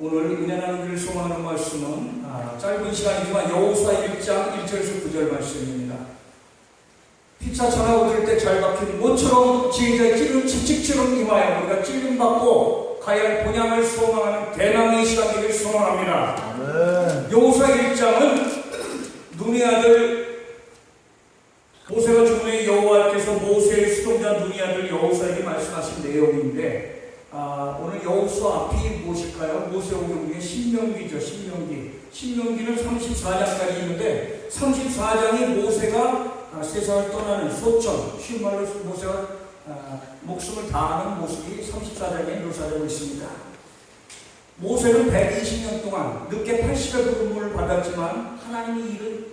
오늘 은혜 나누기를 소망하는 말씀은 아, 짧은 시간이지만 여호수아 1장 1절에서 9절 말씀입니다. 피차 전화 얻을 때 잘 박힌 모처럼 지혜자의 찔름 칙칙처럼 임하여 우리가 찔림받고 가야 할 본향을 소망하는 대망의 시간 되기를 소망합니다. 아멘. 여호수아 1장은 눈의 아들 모세가 죽은 후에 여호와께서 모세 의 수동자 눈의 아들 여호수아에게 말씀하신 내용인데 아, 오늘 여호수아 앞이 무엇일까요? 모세오경 중에 신명기죠. 신명기. 신명기는 34장까지 있는데 34장이 모세가 아, 세상을 떠나는 소천, 쉬운 말로 모세가 아, 목숨을 다하는 모습이 34장에 묘사되고 있습니다. 모세는 120년 동안 늦게 80의 부름을 받았지만 하나님의 일을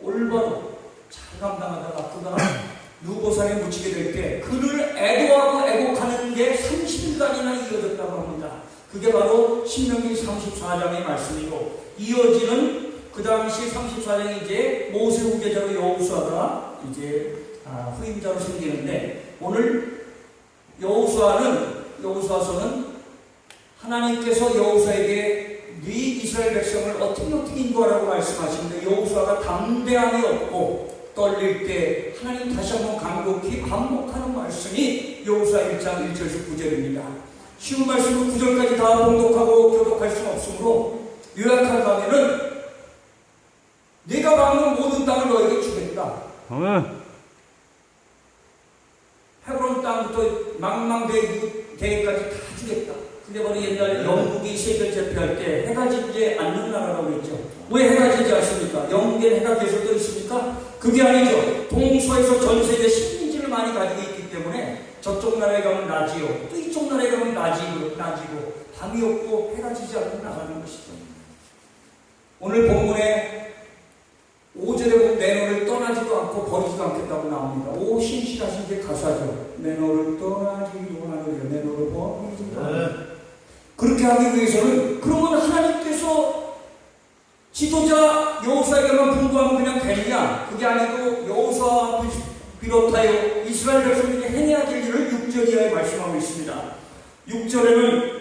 올바로 잘 감당하다가 그가 누보산에 묻히게 될 때 그를 애도하고 애곡하는 게 30일간이나 이어졌다고 합니다. 그게 바로 신명기 34장의 말씀이고 이어지는 그 당시 34장이 이제 모세 후계자로 여호수아가 이제 아, 후임자로 생기는데 오늘 여호수아는 여호수아서는 하나님께서 여호수아에게 네 이스라엘 백성을 어떻게 어떻게 인도하라고 말씀하시는데 여호수아가 담대함이 없고 떨릴 때 하나님 다시 한번 간곡히 반복하는 말씀이 여호수아 1장 1절에서 9절입니다. 쉬운 말씀은 9절까지 다 봉독하고 교독할 수는 없으므로 요약한 가면은 네가 받는 모든 땅을 너에게 주겠다. 아멘. 헤브론 땅부터 망망대해까지 다 주겠다. 근데 바로 옛날 영국이 세계를 제패할 때 해가 지지 않는 나라라고 했죠. 왜 해가 지지 않습니까? 영국에 해가 계속 떠 있습니까? 그게 아니죠. 동서에서 전 세계 식민지를 많이 가지고 있기 때문에 저쪽 나라에 가면 낮이요. 또 이쪽 나라에 가면 낮이고, 낮이고 밤이 없고 해가 지지 않고 나가는 것이죠. 오늘 본문에 5절에 보면 내 너를 떠나지도 않고 버리지도 않겠다고 나옵니다. 오 신실하신 게 가사죠. 내 너를 떠나지도 않으려 내 너를 버리지도 않으려 네. 그렇게 하기 위해서는 그러면 하나님께서 지도자 여호수아에게만 분부하면 그냥 되느냐? 그게 아니고 여호수아 비롯하여 이스라엘 백성에게 행해야 될 일을 6절 이하에 말씀하고 있습니다. 6절에는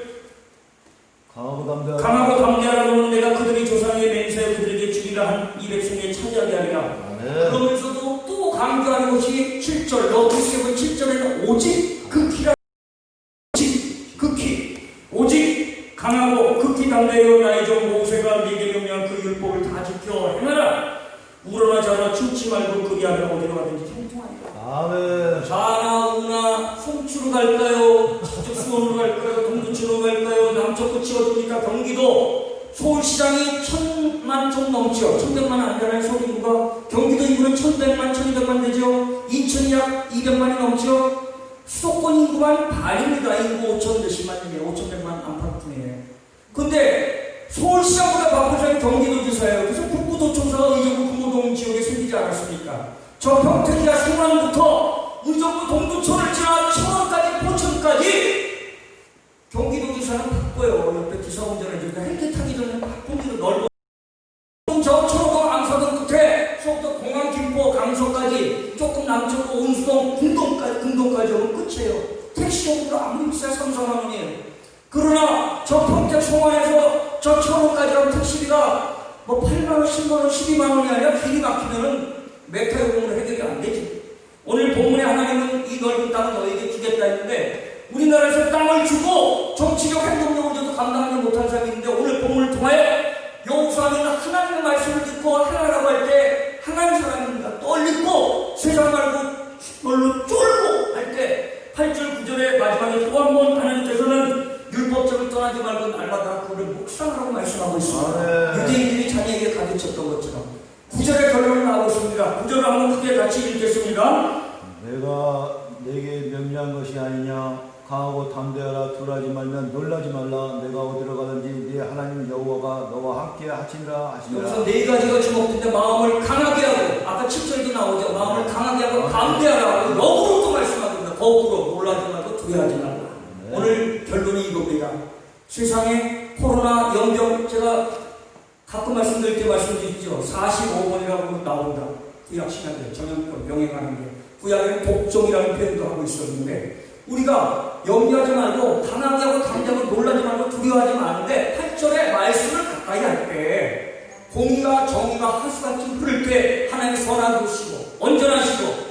강하고 담대하라. 강하고 담대하라 너는 내가 그들의 조상에게 맹세하여 그들에게 주기라 한 이 백성에 차지하게 하리라. 그러면서도 또 강조하는 것이 7절, 러브세븐 7절에는 오직 극히라 오직 극히 오직 강하고 극히 담대하여 나의 종 모세가 네게 명령한 그 율법을 다 지켜 행하라 우러나 자나 춤치 말고 그리하면 어디로 가든지 형통하리라 아멘. 자나 우나 송추로 갈까요? 저쪽 수원으로 갈까요? 동두천으로 갈까요? 남쪽 끝이 어딥니까? 경기도 서울시장이 천만 좀 넘죠. 천백만 안 되나요? 서울 인구가 경기도 인구는 천백만, 천이백만 되죠. 인천이 약 200만이 넘죠. 수도권 인구만 반입니다. 인구 5천 몇십만이에요. 5천백만 안팎이에요. 근데 서울시장보다 바쁜 사람이 경기도지사예요. 그래서 북부도청사가 의정부 금호동 지역에 생기지 않았습니까? 저 평택이나 순안부터 의정부 동두천을 지나 천원까지 포천까지 경기도지사는 바빠요. 옆에 기사 운전해주니까 헬기 송화에서 저 천원까지 가면 택시비가 뭐 8만 원, 10만 원, 12만 원이 아니라 길이 막히면은 메타 요금으로 해결이 안 되지. 오늘 본문에 하나님은 이 넓은 땅을 너에게 주겠다 했는데 우리나라에서 땅을 주고 정치적 행동력을 줘도 감당하지 못한 사람이 있는데 오늘 본문을 통하여 여호수아는 하나님의 말씀을 듣고 행하라고 할때 행한 사람입니다. 떨리고 세상 말고 뭘로 쫄고 할 때 8절 9절의 마지막에 또 한 번 하나님께서는 떠나지 말고 날마다 그를 묵상하라고 말씀하고 있습니다. 유대인들이 자기에게 가르쳤던 것처럼 9절의 결론을 나오고 있습니다. 9절 한번 크게 같이 읽겠습니다. 내가 내게 명령한 것이 아니냐. 강하고 담대하라 둔하지 말면 놀라지 말라. 내가 어디로 가든지 네 하나님 여호와가 너와 함께 하시니라 하시니라. 여기서 네 가지가 주목된데 마음을 강하게 하고 아까 7절도 나오죠. 마음을 강하게 하고 담대하라고 역으로 또 말씀합니다. 거꾸로 놀라지 말고 두려워하지 말라. 네. 오늘 결론이. 세상에 코로나 연병 제가 가끔 말씀드릴 때 말씀드리죠. 45번이라고 나온다. 구약 시간에 전염병 병행하는 게 구약에는 독종이라는 표현도 하고 있었는데 우리가 염려하지 말고 당하게 하고 당장을 놀라지 말고 두려워하지 마는데 8절에 말씀을 가까이 할 때 공의가 정의가 하수같이 흐를 때 하나님의 선하시고 온전하시고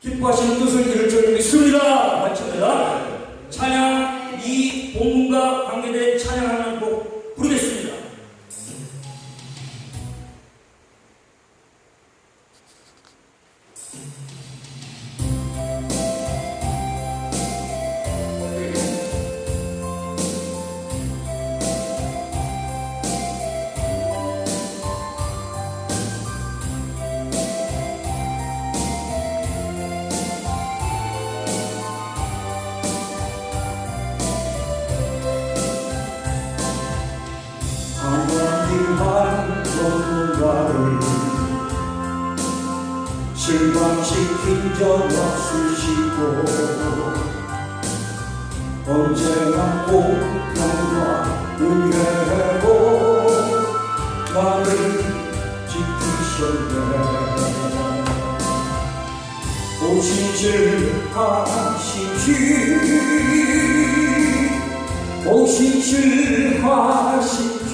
기뻐하시는 뜻을 이룰 줄 믿습니다. 마칩니다. 찬양 이 본문과 관계된 찬양하 나를 실망시킨 적 없으시고 언제나 공평과 은혜로 나를 지키셨네. 오시질 하시지 오시질 하시지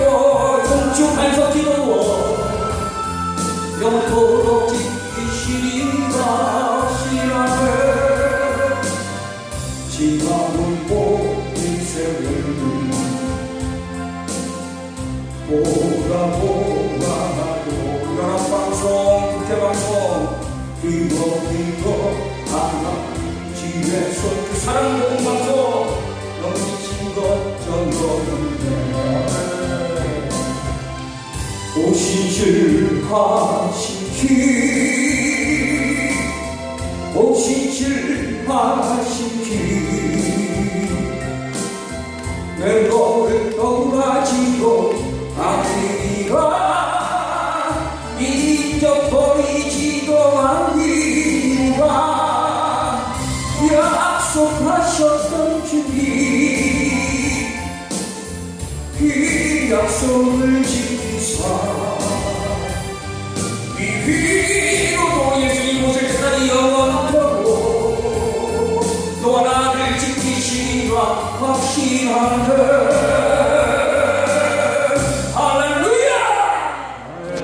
국회방송 이거 이거 하나 집에서 그 사랑 복음 방송 넘치신 것 전도인데 오시질 하시기 오시질 하시기 내 너를 떠나지도 아니라 잊어 약속을 지키사. 이 위로도 예수님 오실 때까지 영원하고 너와 나를 지키시리라 확신하네